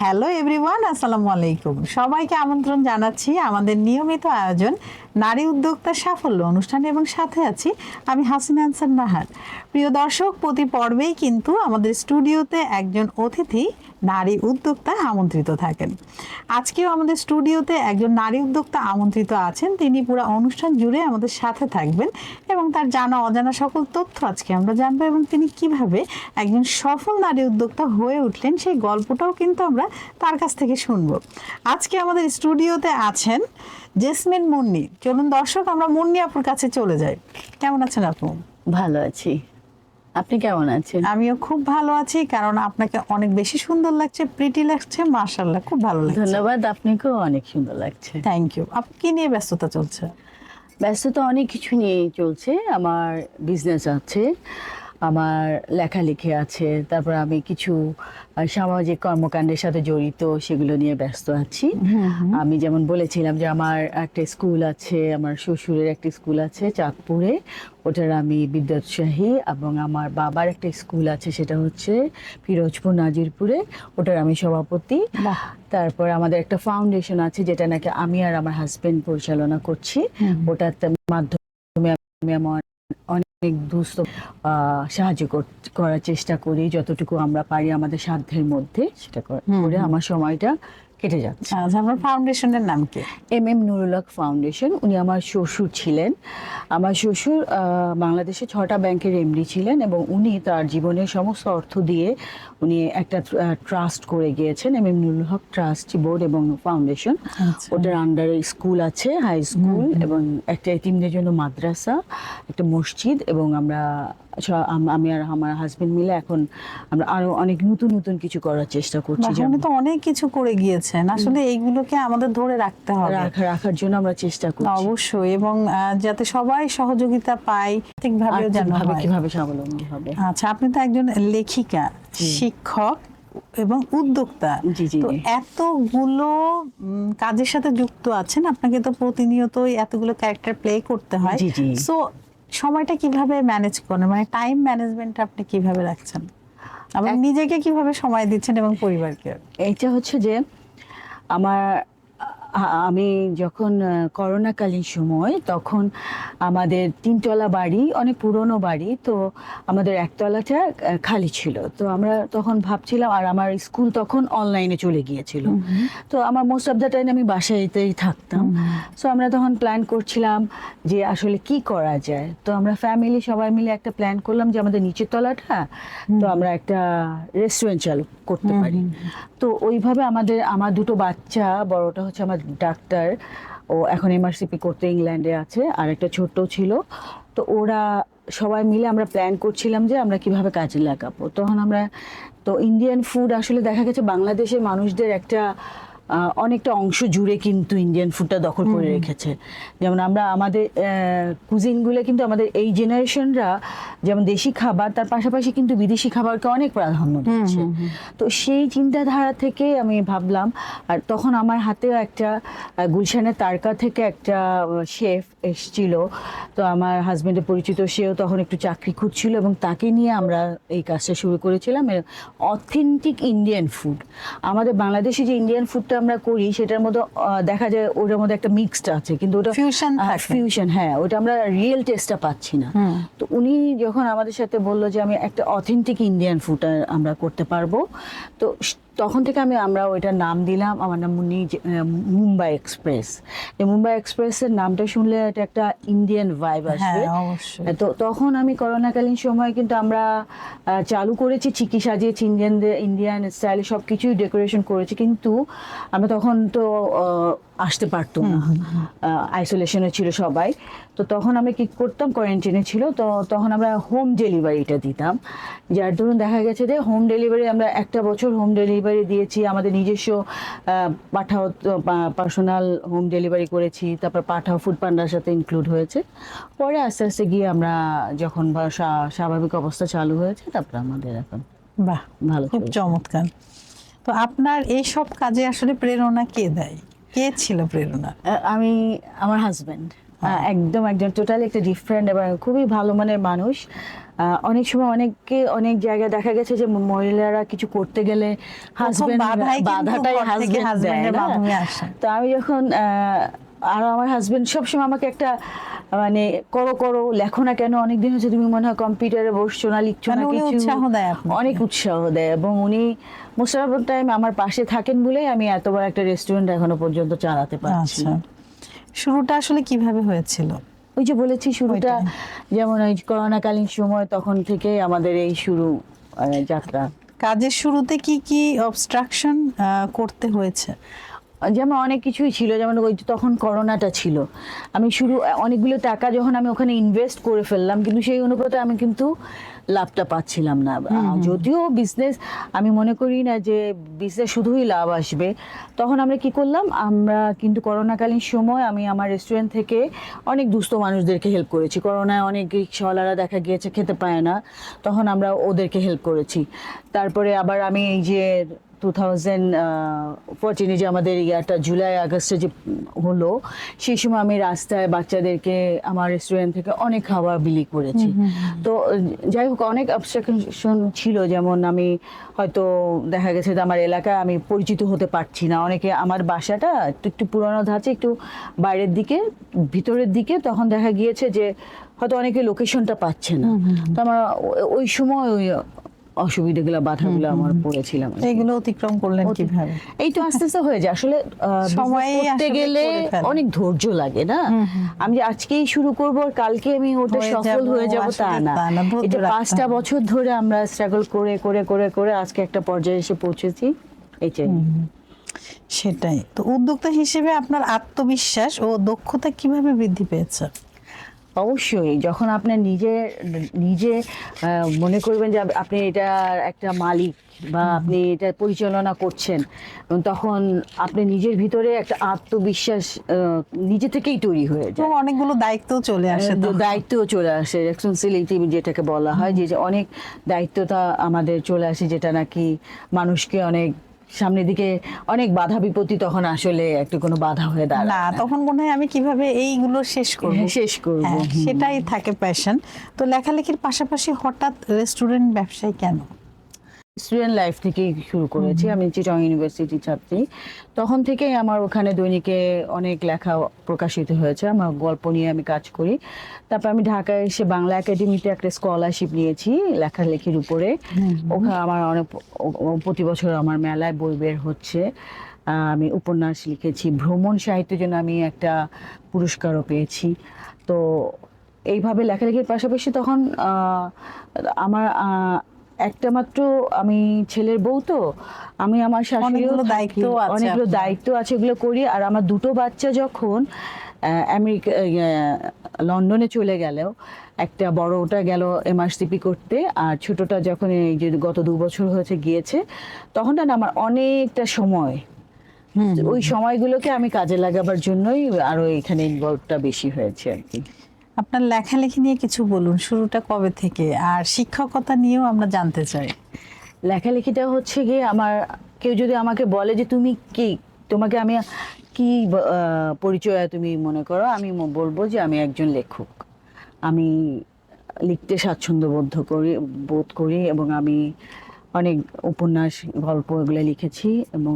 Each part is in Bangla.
হ্যালো এভরিওয়ান আসসালামু আলাইকুম সবাইকে আমন্ত্রণ জানাচ্ছি আমাদের নিয়মিত আয়োজন নারী উদ্যোক্তা সাফল্য অনুষ্ঠানে এবং সাথে আছি আমি হাসিনা আনসার নাহার। প্রিয় দর্শক, প্রতি পর্বেই কিন্তু আমাদের স্টুডিওতে একজন অতিথি নারী উদ্যোক্তা আমন্ত্রিত থাকেন। আজকেও আমাদের স্টুডিওতে একজন নারী উদ্যোক্তা আমন্ত্রিত আছেন। তিনি পুরো অনুষ্ঠান জুড়ে আমাদের সাথে থাকবেন এবং তার জানা অজানা সকল তথ্য আজকে আমরা জানব এবং তিনি কীভাবে একজন সফল নারী উদ্যোক্তা হয়ে উঠলেন সেই গল্পটাও কিন্তু আমরা তার কাছ থেকে শুনব। আজকে আমাদের স্টুডিওতে আছেন জেসমিন মুন্নি। চলুন দর্শক আমরা মুন্নি আপুর কাছে চলে যাই। কেমন আছেন আপু? ভালো আছি। আপনি কেমন আছেন? আমিও খুব ভালো আছি কারণ আপনাকে অনেক বেশি সুন্দর লাগছে প্রিটি লাগছে মাশাআল্লাহ খুব ভালো লাগছে। ধন্যবাদ আপনাকেও অনেক সুন্দর লাগছে। থ্যাংক ইউ আপনি কি নিয়ে ব্যস্ততা চলছে? ব্যস্ততা অনেক কিছু নিয়ে চলছে আমার বিজনেস আছে। আমার লেখালেখি আছে তারপর আমি কিছু সামাজিক কর্মকাণ্ডের সাথে জড়িত সেগুলো নিয়ে ব্যস্ত আছি। আমি যেমন বলেছিলাম যে আমার একটা স্কুল আছে আমার শ্বশুরের একটা স্কুল আছে চাঁদপুরে ওটার আমি বিদ্যাউৎসাহী এবং আমার বাবার একটা স্কুল আছে সেটা হচ্ছে ফিরোজপুর নাজিরপুরে ওটার আমি সভাপতি। তারপর আমাদের একটা ফাউন্ডেশন আছে যেটা নাকি আমি আর আমার হাজবেন্ড পরিচালনা করছি। ওটার মাধ্যমে আমি আমার অনেক দুস্থ সাহায্য কর- করার চেষ্টা করি যতটুকু আমরা পারি আমাদের সাধ্যের মধ্যে সেটা করে আমার সময়টা কেটে যাচ্ছে। আচ্ছা আপনার ফাউন্ডেশনের নাম কি? M M Nurul Haque foundation উনি আমার শ্বশুর ছিলেন। আমার শ্বশুর বাংলাদেশে ছটা ব্যাংকের এমডি ছিলেন এবং উনি তার জীবনের সমস্ত অর্থ দিয়ে উনি একটা ট্রাস্ট করে গিয়েছেন M M Nurul Haque trust board এবং ফাউন্ডেশন আচ্ছা। ওটার আন্ডারে স্কুল আছে হাই স্কুল এবং একটা এতিমদের জন্য মাদ্রাসা একটা মসজিদ এবং আমরা আম- আমি আর আমার হাজবেন্ড মিলে এখন আমরা আরও অনেক নতুন নতুন কিছু করার চেষ্টা করছি উনি তো অনেক কিছু করে গিয়েছেন। আসলে এইগুলোকে আমাদের ধরে রাখতে হবে। রাখা- রাখার জন্য আমরা চেষ্টা করছি। অবশ্যই এবং যাতে সবাই সহযোগিতা পায় আর্থিকভাবে কীভাবে স্বাবলম্বী হবে। আচ্ছা আপনি তো একজন লেখিকা শিক্ষক এবং উদ্যোক্তা। তো এতগুলো কাজের সাথে যুক্ত আছেন আপনাকে তো প্রতিনিয়ত এতগুলো ক্যারেক্টার প্লে করতে হয়। সো সময়টা কীভাবে ম্যানেজ করেন? মানে টাইম ম্যানেজমেন্ট আপনি কীভাবে রাখছেন? এবং নিজেকে কীভাবে সময় দিচ্ছেন এবং পরিবারকে? এইটা হচ্ছে যে আমার আমি যখন করোনাকালীন সময় তখন আমাদের তিনতলা বাড়ি অনেক পুরনো বাড়ি তো আমাদের একতলাটা খালি ছিল। তো আমরা তখন ভাবছিলাম আর আমার স্কুল তখন অনলাইনে চলে গিয়েছিল। তো আমার মোস্ট অফ দ্য টাইম আমি বাসায়তেই থাকতাম। সো আমরা তখন প্ল্যান করছিলাম যে আসলে কি করা যায়। তো আমরা ফ্যামিলি সবাই মিলে একটা প্ল্যান করলাম যে আমাদের নিচের তলাটা তো আমরা একটা রেস্টুরেন্ট চালু করতে পারি। তো ওইভাবে আমাদের আমার দুটো বাচ্চা বড়টা হচ্ছে আমার ডাক্তার। ও এখন এমআরসিপি করতে ইংল্যান্ডে আছে আর একটা ছোট্ট ছিল। তো ওরা সবাই মিলে আমরা প্ল্যান করছিলাম যে আমরা কীভাবে কাজে লাগাবো। তখন আমরা তো ইন্ডিয়ান ফুড আসলে দেখা গেছে বাংলাদেশের মানুষদের একটা অনেকটা অংশ জুড়ে কিন্তু ইন্ডিয়ান ফুডটা দখল করে রেখেছে। যেমন আমরা আমাদের কুজিনগুলো কিন্তু আমাদের এই জেনারেশনরা যেমন দেশি খাবার তার পাশাপাশি কিন্তু বিদেশি খাবারকে অনেক প্রাধান্য দিচ্ছে। তো সেই চিন্তাধারা থেকে আমি ভাবলাম আর তখন আমার হাতেও একটা গুলশানের তারকা থেকে একটা শেফ এসছিল। তো আমার হাজবেন্ডের পরিচিত সেও তখন একটু চাকরি খুঁজছিল এবং তাকে নিয়ে আমরা এই কাজটা শুরু করেছিলাম। অথেন্টিক ইন্ডিয়ান ফুড আমাদের বাংলাদেশে যে ইন্ডিয়ান ফুডটা আমরা করি সেটার মধ্যে দেখা যায় ওটার মধ্যে একটা মিক্সড আছে কিন্তু ওটা ফিউশন। ফিউশন হ্যাঁ ওটা আমরা রিয়েল টেস্টটা পাচ্ছি না। তো উনি যখন আমাদের সাথে বলল যে আমি একটা অথেন্টিক ইন্ডিয়ান ফুড আমরা করতে পারব। তো তখন থেকে আমি আমরা ওইটার নাম দিলাম আমার নাম মুনি মুম্বাই এক্সপ্রেস। এই মুম্বাই এক্সপ্রেসের নামটা শুনলে এটা একটা ইন্ডিয়ান ভাইব আসবে। তো তখন আমি করোনাকালীন সময় কিন্তু আমরা চালু করেছি চিকি সাজিয়েছি ইন্ডিয়ানদের ইন্ডিয়ান স্টাইলে সব কিছুই ডেকোরেশন করেছি। কিন্তু আমরা তখন তো আসতে পারতো না। আইসোলেশনে ছিল সবাই। তো তখন আমরা কি করতাম? কোয়ারেন্টাইনে ছিল। তো তখন আমরা হোম ডেলিভারিটা দিতাম। যার ধরুন দেখা গেছে যে হোম ডেলিভারি আমরা একটা বছর হোম ডেলিভারি দিয়েছি। আমাদের নিজস্ব পাঠাও পার্সোনাল হোম ডেলিভারি করেছি। তারপর পাঠাও ফুড পান্ডার সাথে ইনক্লুড হয়েছে। পরে আস্তে আস্তে গিয়ে আমরা যখন স্বাভাবিক অবস্থা চালু হয়েছে তারপর আমাদের এখন বাহ! ভালো খুব চমৎকার। তো আপনার এই সব কাজে আসলে প্রেরণা কে দেয়? কে ছিল প্রেরণা? আমি আমার হাজব্যান্ড একদম একজন টোটালি একটা ডিফারেন্ট এবং খুবই ভালো মানের মানুষ। আহ, অনেক সময় অনেককে অনেক জায়গায় দেখা গেছে যে মহিলারা কিছু করতে গেলে হাজবেন্ড বাধাটাই হাজবেন্ড। তো আমি যখন আহ, আর আমার হাজবেন্ড সবসময় আমাকে একটা মানে করো করো লেখো না কেন অনেকদিন হচ্ছে তুমি মনে হয় কম্পিউটারে বসছো না লিখছো মানে না কিছু। উৎসাহ দেয় অনেক উৎসাহ দেয় এবং উনি মোস্ট অফ টাইম আমার পাশে থাকেন বলেই আমি এত বড় একটা রেস্টুরেন্ট এখনও পর্যন্ত চালাতে পারছি আচ্ছা। শুরুটা আসলে কীভাবে হয়েছিল? ওই যে বলেছি শুরুটা যেমন ওই করোনাকালীন সময় তখন থেকে আমাদের এই শুরু যাত্রা। কাজের শুরুতে কি কি অবস্ট্রাকশন করতে হয়েছে? যেমন অনেক কিছুই ছিল যেমন ওই তখন করোনাটা ছিল। আমি শুরু অনেকগুলো টাকা যখন আমি ওখানে ইনভেস্ট করে ফেললাম কিন্তু সেই অনুপাতে আমি কিন্তু লাভটা পাচ্ছিলাম না। যদিও বিজনেস আমি মনে করি না যে বিজনেস শুধুই লাভ আসবে। তখন আমরা কি করলাম আমরা কিন্তু করোনাকালীন সময় আমি আমার রেস্টুরেন্ট থেকে অনেক দুস্থ মানুষদেরকে হেল্প করেছি। করোনায় অনেক রিক্সাওয়ালারা দেখা গিয়েছে খেতে পায় না। তখন আমরা ওদেরকে হেল্প করেছি। তারপরে আবার আমি এই যে টু থাউজেন্ড ফোরটিনে যে আমাদের ইয়াটা জুলাই আগস্টে যে হলো সেই সময় আমি রাস্তায় বাচ্চাদেরকে আমার রেস্টুরেন্ট থেকে অনেক খাবার বিলি করেছি। তো যাই হোক অনেক অবস্ট্রাকশন ছিল। যেমন আমি হয়তো দেখা গেছে যে আমার এলাকায় আমি পরিচিত হতে পারছি না। অনেকে আমার বাসাটা একটু একটু পুরোনো ধাঁচে একটু বাইরের দিকে ভিতরের দিকে তখন দেখা গিয়েছে যে হয়তো অনেকে লোকেশনটা পাচ্ছে না। তো আমার ওই সময় ওই অসুবিধাগুলো বাধাগুলো আমার পড়েছিলাম এগুলো অতিক্রম করলেন কীভাবে? এই তো আস্তে আস্তে হয়ে যায়। আসলে সময়েই করতে গেলে অনেক ধৈর্য লাগে না? আমি যে আজকেই শুরু করব আর কালকে আমি ওটা সফল হয়ে যাব তা না। এটা পাঁচটা বছর ধরে আমরা স্ট্রাগল করে করে করে করে আজকে একটা পর্যায়ে এসে পৌঁছেছি। এইটাই সেটাই। তো উদ্যোক্তা হিসেবে আপনার আত্মবিশ্বাস ও দক্ষতা কীভাবে বৃদ্ধি পেয়েছে? অবশ্যই যখন আপনার নিজে নিজে মনে করবেন যে আপনি এটা একটা মালিক বা আপনি এটা পরিচালনা করছেন তখন আপনি নিজের ভিতরে একটা আত্মবিশ্বাস নিজে থেকেই তৈরি হয়ে যায়। অনেকগুলো দায়িত্ব চলে আসে দায়িত্ব চলে আসে রেসপন্সিবিলিটি যেটাকে বলা হয় যে যে অনেক দায়িত্বটা আমাদের চলে আসে যেটা নাকি মানুষকে অনেক সামনের দিকে অনেক বাধা বিপত্তি তখন আসলে একটু কোনো বাধা হয়ে দাঁড়ায় না। তখন মনে হয় আমি কীভাবে এইগুলো শেষ করব? হ্যাঁ, শেষ করব হ্যাঁ, সেটাই থাকে প্যাশন তো লেখালেখির পাশাপাশি হঠাৎ রেস্টুরেন্ট ব্যবসায় কেন? স্টুডেন্ট লাইফ থেকেই শুরু করেছি। আমি চিটং ইউনিভার্সিটি ছাত্রী। তখন থেকেই আমার ওখানে দৈনিকে অনেক লেখা প্রকাশিত হয়েছে। আমার গল্প নিয়ে আমি কাজ করি। তারপর আমি ঢাকায় এসে বাংলা একাডেমিতে একটা স্কলারশিপ নিয়েছি লেখালেখির উপরে। ওখানে আমার অনেক প্রতি বছর আমার মেলায় বই বের হচ্ছে। আমি উপন্যাস লিখেছি। ভ্রমণ সাহিত্যের জন্য আমি একটা পুরস্কারও পেয়েছি। তো এইভাবে লেখালেখির পাশাপাশি তখন আমার একটা মাত্র আমি ছেলের বউ তো আমি আমার শাশুড়িও দায়িত্ব আছে অনেকগুলো দায়িত্ব আছে এগুলো করি আর আমার দুটো বাচ্চা যখন আমেরিকা লন্ডনে চলে গেলেও একটা বড়টা গেল এমআরসিপি করতে আর ছোটটা যখন এই যে গত দু বছর হয়েছে গিয়েছে তখন না আমার অনেকটা সময় ওই সময়গুলোকে আমি কাজে লাগাবার জন্যই আরও এখানে ইনভলভটা বেশি হয়েছে আর কি। আপনার লেখালেখি নিয়ে কিছু বলুন, শুরুটা কবে থেকে? আর শিক্ষকতা নিয়েও আমরা জানতে চাই। লেখালেখিটা হচ্ছে গিয়ে আমার, কেউ যদি আমাকে বলে যে তুমি কি, তোমাকে আমি কি পরিচয় তুমি মনে করো, আমি বলব যে আমি একজন লেখক। আমি লিখতে স্বাচ্ছন্দ্য বোধ করি বোধ করি এবং আমি অনেক উপন্যাস, গল্প এগুলো লিখেছি এবং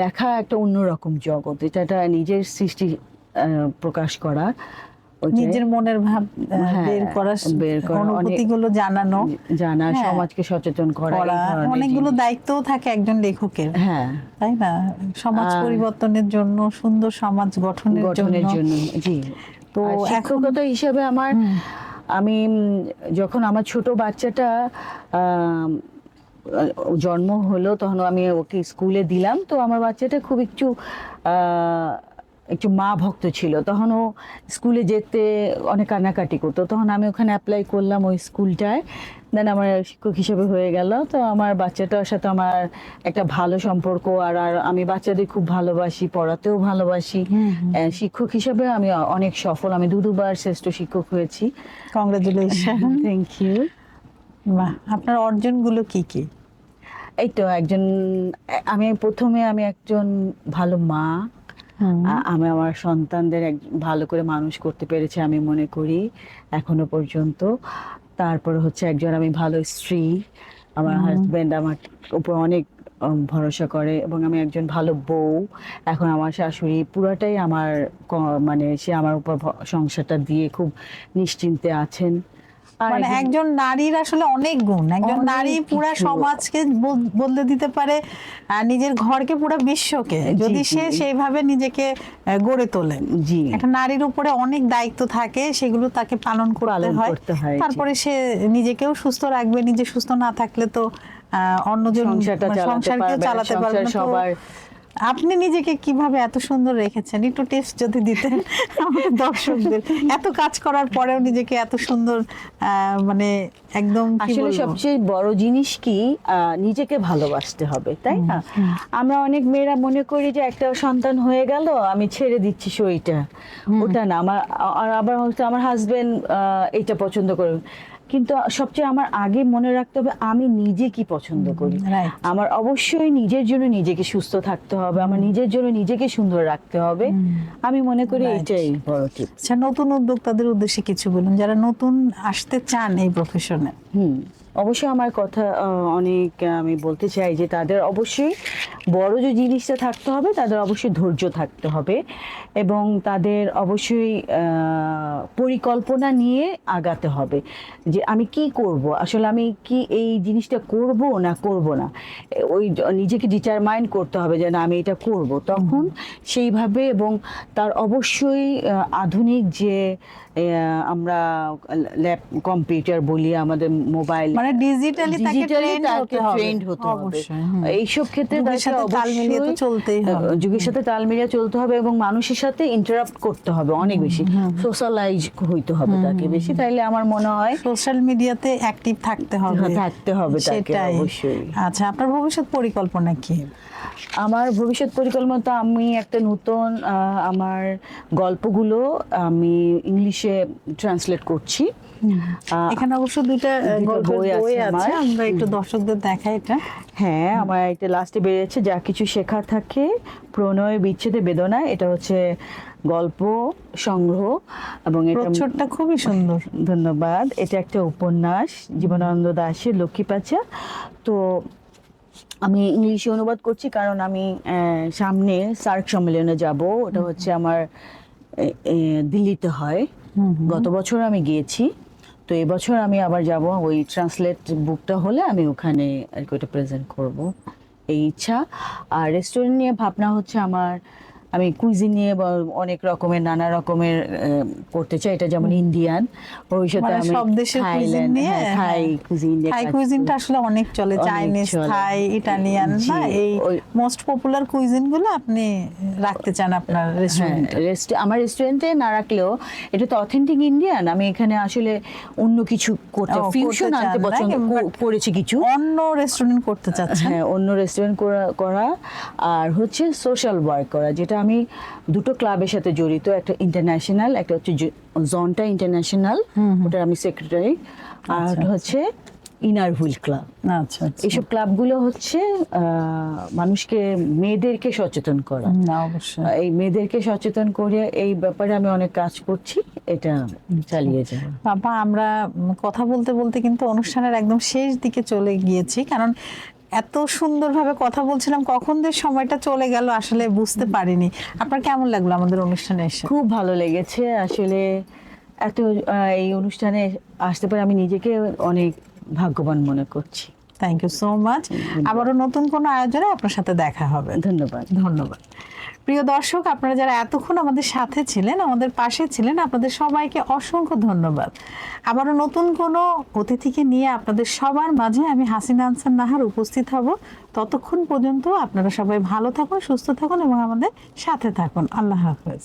লেখা একটা অন্যরকম জগৎ। এটা একটা নিজের সৃষ্টি প্রকাশ করা। নিজের মনের ভাব হ্যাঁ, বের করা বের করা, অনুভূতিগুলো জানানো। জানা হ্যাঁ। সমাজকে সচেতন করা অনেকগুলো। দায়িত্বও থাকে একজন লেখকের। হ্যাঁ। তাই না? সমাজ পরিবর্তনের জন্য সুন্দর সমাজ গঠনের জন্য। জি। তো এখন- হিসেবে আমার আমি যখন আমার ছোট বাচ্চাটা জন্ম হলো তখন আমি ওকে স্কুলে দিলাম। তো আমার বাচ্চাটা খুব একটু আহ, একটু মা ভক্ত ছিল তখন ও স্কুলে যেতে অনেক কান্নাকাটি করতো। তখন আমি ওখানে অ্যাপ্লাই করলাম ওই স্কুলটায়। দেন আমার শিক্ষক হিসেবে হয়ে গেল। তো আমার বাচ্চাটার সাথে আমার একটা ভালো সম্পর্ক আর আর আমি বাচ্চাদের খুব ভালোবাসি পড়াতেও ভালোবাসি। শিক্ষক হিসেবে আমি অনেক সফল। আমি দু দুবার শ্রেষ্ঠ শিক্ষক হয়েছি। কংগ্রেচুলেশন থ্যাংক ইউ আপনার অর্জনগুলো কি কি? এই তো একজন আমি প্রথমে আমি একজন ভালো মা। আমি আমার সন্তানদের এক ভালো করে মানুষ করতে পেরেছি আমি মনে করি এখনও পর্যন্ত। তারপরে হচ্ছে একজন আমি ভালো স্ত্রী আমার হাজবেন্ড আমার উপর অনেক ভরসা করে এবং আমি একজন ভালো বউ। এখন আমার শাশুড়ি পুরাটাই আমার মানে সে আমার উপর সংসারটা দিয়ে খুব নিশ্চিন্তে আছেন। মানে একজন- নারীর আসলে অনেক গুণ। একজন নারী পুরা সমাজকে বদলে দিতে পারে নিজের ঘরকে পুরো বিশ্বকে। যদি সে সেইভাবে নিজেকে গড়ে তোলে। জি। একটা নারীর উপরে অনেক দায়িত্ব থাকে সেগুলো তাকে পালন করতে হয়। তারপরে সে নিজেকেও সুস্থ রাখবে নিজে সুস্থ না থাকলে তো আহ, অন্যজন মানে চালাতে সংসারকেও পারবে না, চালাতে পারবে সবার আপনি নিজেকে কীভাবে এত সুন্দর রেখেছেন? একটু টিপস যদি দিতেন আমাদের দর্শকদের। এত কাজ করার পরেও নিজেকে এত সুন্দর মানে একদম আসলে সবচেয়ে বড় জিনিস কি আহ, নিজেকে ভালোবাসতে হবে তাই না? আমরা অনেক মেয়েরা মনে করি যে একটা সন্তান হয়ে গেল আমি ছেড়ে দিচ্ছি শরীরটা ওটা না আমার আবার হচ্ছে আমার হাজবেন্ড এটা পছন্দ করে। কিন্তু সবচেয়ে আমার আগে মনে রাখতে হবে আমি নিজে কি পছন্দ করি। আমার অবশ্যই নিজের জন্য নিজেকে সুস্থ থাকতে হবে আমার নিজের জন্য নিজেকে সুন্দর রাখতে হবে। আমি মনে করি এটাই বড় টিপ আচ্ছা নতুন উদ্যোক্তাদের উদ্দেশ্যে কিছু বলুন যারা নতুন আসতে চান এই প্রফেশনে হুম। অবশ্যই আমার কথা অনেক আমি বলতে চাই যে তাদের অবশ্যই বড় যে জিনিসটা থাকতে হবে তাদের অবশ্যই ধৈর্য থাকতে হবে এবং তাদের অবশ্যই পরিকল্পনা নিয়ে আগাতে হবে যে আমি কি করব আসলে আমি কি এই জিনিসটা করব না করব না। ওই নিজেকে ডিটারমাইন্ড করতে হবে যে না আমি এটা করব। তখন সেইভাবে এবং তার অবশ্যই আধুনিক যে আমরা ল্যাপ কম্পিউটার বলি আমাদের মোবাইল মানে ডিজিটালি তাকে ট্রেন্ড হতে হবে। এইসব ক্ষেত্রে যুগের সাথে তাল মিলিয়ে তো চলতেই হবে। যুগের সাথে তাল মিলিয়ে চলতে হবে এবং মানুষের সাথে ইন্টারাপ্ট করতে হবে অনেক বেশি। সোশ্যালাইজ হইতে হবে তাকে বেশি। তাইলে আমার মনে হয় সোশ্যাল মিডিয়াতে অ্যাক্টিভ থাকতে হবে। থাকতে হবে তাকে অবশ্যই। আচ্ছা আপনার ভবিষ্যৎ পরিকল্পনা কি? আমার ভবিষ্যৎ পরিকল্পনা তো আমি একটা নতুন আমার গল্পগুলো আমি ইংলিশে ট্রান্সলেট করছি। এখানে অবশ্য দুইটা বই আছে আমরা। একটু দর্শকদের দেখাই এটা। হ্যাঁ আমার একটা লাস্টে বেরিয়েছে যা কিছু শেখা থাকে প্রণয় বিচ্ছেদে বেদনা এটা হচ্ছে গল্প সংগ্রহ এবং এটা প্রচ্ছদটা খুবই সুন্দর। ধন্যবাদ। এটা একটা উপন্যাস জীবনানন্দ দাসের লক্ষ্মী পাচা। তো আমি ইংলিশে অনুবাদ করছি কারণ আমি সামনে সার্ক সম্মেলনে যাব। ওটা হচ্ছে আমার দিল্লিতে হয়। গত বছর আমি গিয়েছি। তো এবছর আমি আবার যাব। ওই ট্রান্সলেট বুকটা হলে আমি ওখানে আর কি ওটা প্রেজেন্ট করব। এই ইচ্ছা। আর রেস্টুরেন্ট নিয়ে ভাবনা হচ্ছে আমার আমি কুইজিন নিয়ে অনেক রকমের নানা রকমের করতে চাই। এটা যেমন ইন্ডিয়ান ভবিষ্যতে মানে আমি সব দেশের থাইল্যান্ড নিয়ে, হ্যাঁ, থাই হ্যাঁ। কুইজিন থাই কুইজিনটা আসলে অনেক চলে। চাইনিজ থাই ইটালিয়ান না এই মোস্ট পপুলার কুইজিনগুলো আপনি রাখতে চান আপনার হ্যাঁ রেস্টুরেন্টে রেস্ট- আমার রেস্টুরেন্টে না রাখলেও এটা তো অথেন্টিক ইন্ডিয়ান আমি এখানে আসলে অন্য কিছু করতে ফিউশন আনতে পছন্দ করেছি কিছু। অন্য রেস্টুরেন্ট করতে চাচ্ছেন? হ্যাঁ অন্য রেস্টুরেন্ট করা আর হচ্ছে সোশ্যাল ওয়ার্ক করা যেটা আমি দুটো ক্লাবের সাথে জড়িত একটা ইন্টারন্যাশনাল একটা হচ্ছে জনটা ইন্টারন্যাশনাল ওটার আমি সেক্রেটারি আর হচ্ছে ইনার হুইল ক্লাব আচ্ছা আচ্ছা। এইসব ক্লাবগুলো হচ্ছে মানুষকে মেয়েদেরকে সচেতন করা। না অবশ্যই। এই মেয়েদেরকে সচেতন করে এই ব্যাপারে আমি অনেক কাজ করছি এটা চালিয়ে যাব। বাবা আমরা কথা বলতে বলতে কিন্তু অনুষ্ঠানের একদম শেষ দিকে চলে গিয়েছি কারণ এত সুন্দরভাবে কথা বলছিলাম কখন যে সময়টা চলে গেল আসলে বুঝতে পারিনি। আপনার কেমন লাগল আমাদের অনুষ্ঠানে এসে? খুব ভালো লেগেছে আসলে এত এই অনুষ্ঠানে আসতে পারে আমি নিজেকে অনেক ভাগ্যবান মনে করছি। থ্যাংক ইউ সো মাচ আবারও নতুন কোনো আয়োজনে আপনার সাথে দেখা হবে। ধন্যবাদ। ধন্যবাদ। প্রিয় দর্শক, আপনারা যারা এতক্ষণ আমাদের সাথে ছিলেন, আমাদের পাশে ছিলেন, আপনাদের সবাইকে অসংখ্য ধন্যবাদ। আবারও নতুন কোনো অতিথিকে নিয়ে আপনাদের সবার মাঝে আমি হাসিনা আনসার নাহার উপস্থিত হব। ততক্ষণ পর্যন্ত আপনারা সবাই ভালো থাকুন, সুস্থ থাকুন এবং আমাদের সাথে থাকুন। আল্লাহ হাফেজ।